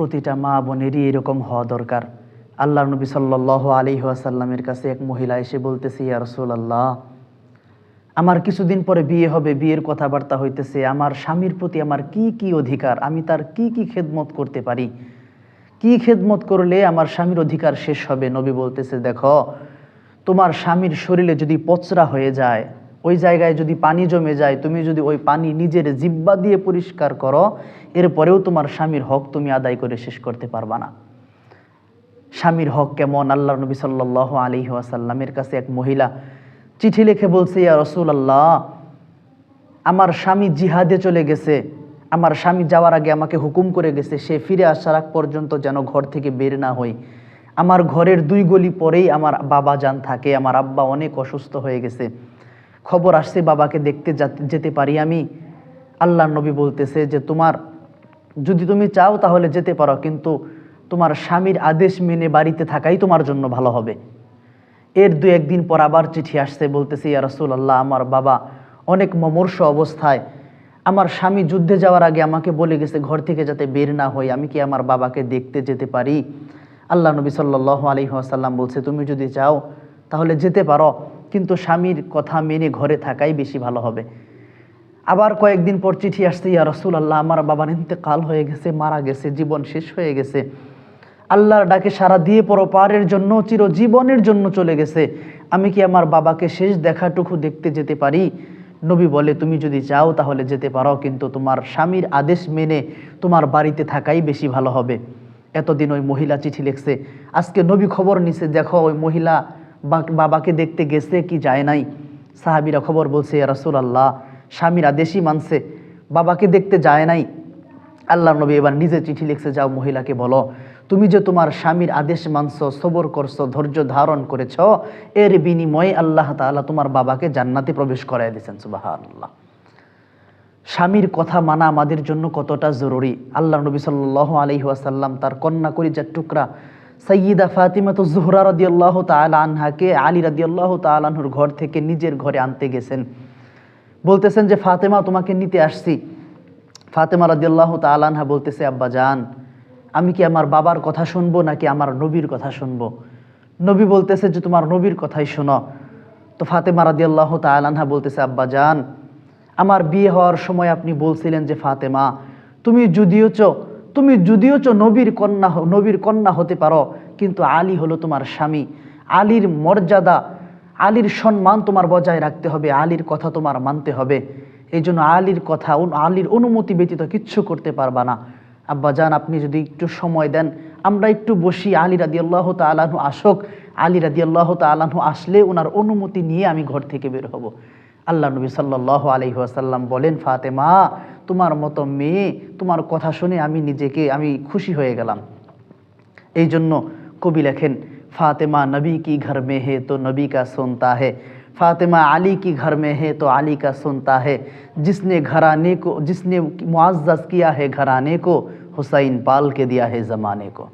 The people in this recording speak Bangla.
প্রতিটা মা বোনেরই এরকম হওয়া দরকার। আল্লাহ নবী সাল্লাহ আলী আসাল্লামের কাছে এক মহিলা এসে বলতেছে, ইয়া আল্লাহ আমার কিছুদিন পরে বিয়ে হবে, বিয়ের কথাবার্তা হইতেছে, আমার স্বামীর প্রতি আমার কি কি অধিকার, আমি তার কি কি খেদমত করতে পারি? কি খেদমত করলে আমার স্বামীর অধিকার শেষ হবে? নবী বলতেছে, দেখো, তোমার স্বামীর শরীরে যদি পচরা হয়ে যায় ওই জায়গায় যদি পানি জমে যায়, তুমি যদি ওই পানি নিজের জিব্বা দিয়ে পরিষ্কার করো, এরপরেও তোমার স্বামীর হক তুমি আদায় করে শেষ করতে পারবা না। স্বামীর হক কেমন? আল্লাহ নবী সাল্লাহ আলী ওয়াসাল্লামের কাছে এক মহিলা চিঠি লিখে বলছে, ইয়া রসুল আল্লাহ আমার স্বামী জিহাদে চলে গেছে। আমার স্বামী যাওয়ার আগে আমাকে হুকুম করে গেছে, সে ফিরে আসার আগ পর্যন্ত যেন ঘর থেকে বের না হই। আমার ঘরের দুই গলি পরেই আমার বাবা যান থাকে, আমার আব্বা অনেক অসুস্থ হয়ে গেছে। খবর আসছে, বাবাকে দেখতে যেতে পারি আমি। আল্লাহ নবী বলতেছে যে, তোমার, যদি তুমি চাও তাহলে যেতে পারো, কিন্তু তোমার স্বামীর আদেশ মেনে বাড়িতে থাকাই তোমার জন্য ভালো হবে। এর দু, একদিন পর আবার চিঠি আসছে, বলতেছে, ইয়া রসুল আল্লাহ আমার বাবা অনেক মমর্ষ অবস্থায়। আমার স্বামী যুদ্ধে যাওয়ার আগে আমাকে বলে গেছে, ঘর থেকে যাতে বের না হই, আমি কি আমার বাবাকে দেখতে যেতে পারি? আল্লাহ নবী সাল্লাহ আলী আসাল্লাম বলছে, তুমি যদি চাও তাহলে যেতে পারো। কিন্তু স্বামীর কথা মেনে ঘরে থাকাই বেশি ভালো হবে। আবার কয়েকদিন পর চিঠি আসছে, ইয়া রসুল আল্লাহ আমার বাবার ইন্তেকাল হয়ে গেছে, মারা গেছে, জীবন শেষ হয়ে গেছে। আল্লাহর ডাকে সারা দিয়ে পরপারের জন্য, চিরজীবনের জন্য চলে গেছে। আমি কি আমার বাবাকে শেষ দেখাটুকু দেখতে যেতে পারি? নবী বলে, তুমি যদি চাও তাহলে যেতে পারো, কিন্তু তোমার স্বামীর আদেশ মেনে তোমার বাড়িতে থাকাই বেশি ভালো হবে। এতদিন ওই মহিলা চিঠি লিখছে। আজকে নবী খবর নিছে, দেখো, ওই মহিলা বাবাকে দেখতে গেছে কি যায় নাই। সাহাবিরা খবর বলছে রাসুল আল্লাহ স্বামীর আদেশই মানছে, বাবাকে দেখতে যায় নাই। আল্লাহ নবী এবার নিজে চিঠি লিখছে, যাও মহিলাকে বলো, তুমি যে তোমার স্বামীর আদেশ মানছো, সবর করছ, ধৈর্য ধারণ করেছ, এর বিনিময়ে আল্লাহ তাআলা তোমার বাবাকে জান্নাতে প্রবেশ করাই দিয়েছেন। সুবাহ আল্লাহ স্বামীর কথা মানা আমাদের জন্য কতটা জরুরি। আল্লাহ নবী সাল্লাহ আলহি আসাল্লাম তার কন্যা করিজার টুকরা সৈয়দা ফাতিমা তো জুহরা রদি আল্লাহ তালা আনহাকে আলী রদি আল্লাহ তালাহুর ঘর থেকে নিজের ঘরে আনতে গেছেন। বলতেছেন যে, ফাতেমা, তোমাকে নিতে আসছি। ফাতেমা রদি আল্লাহ তালানহা বলতেছে, আব্বা জান আমি কি আমার বাবার কথা শুনব নাকি আমার নবীর কথা শুনব? নবী বলতেছে যে, তোমার নবীর কথাই শোনো। তো ফাতেমা রাদি আল্লাহ তালানহা বলতেছে, আব্বা জান আমার বিয়ে হওয়ার সময় আপনি বলছিলেন যে, ফাতেমা, তুমি যদিও চো তুমি যদিও চো নবীর কন্যা নবীর কন্যা হতে পারো, কিন্তু আলী হলো তোমার স্বামী। আলীর মর্যাদা, আলীর সম্মান তোমার বজায় রাখতে হবে, আলীর কথা তোমার মানতে হবে। এই জন্য আলীর কথা আলীর অনুমতি ব্যতীত কিচ্ছু করতে পারবা না। আব্বা জান, আপনি যদি একটু সময় দেন, আমরা একটু বসি, আলী রাদি আল্লাহ তালাহু আসক। আলী রাদি আল্লাহ তালাহু আসলে ওনার অনুমতি নিয়ে আমি ঘর থেকে বের হব। আল্লাহ নবী সাল্লাহ আলহি আসাল্লাম বলেন ফাতেমা তোমার মতো মেয়ে তোমার কথা শুনে আমি নিজেকে আমি খুশি হয়ে গেলাম এই জন্য কবি লেখেন फातिमा नबी की घर में है तो नबी का सुनता है फातिमा अली की घर में है तो अली का सुनता है जिसने घराने को जिसने मुआज़ किया है घराने को हुसैन पाल के दिया है ज़माने को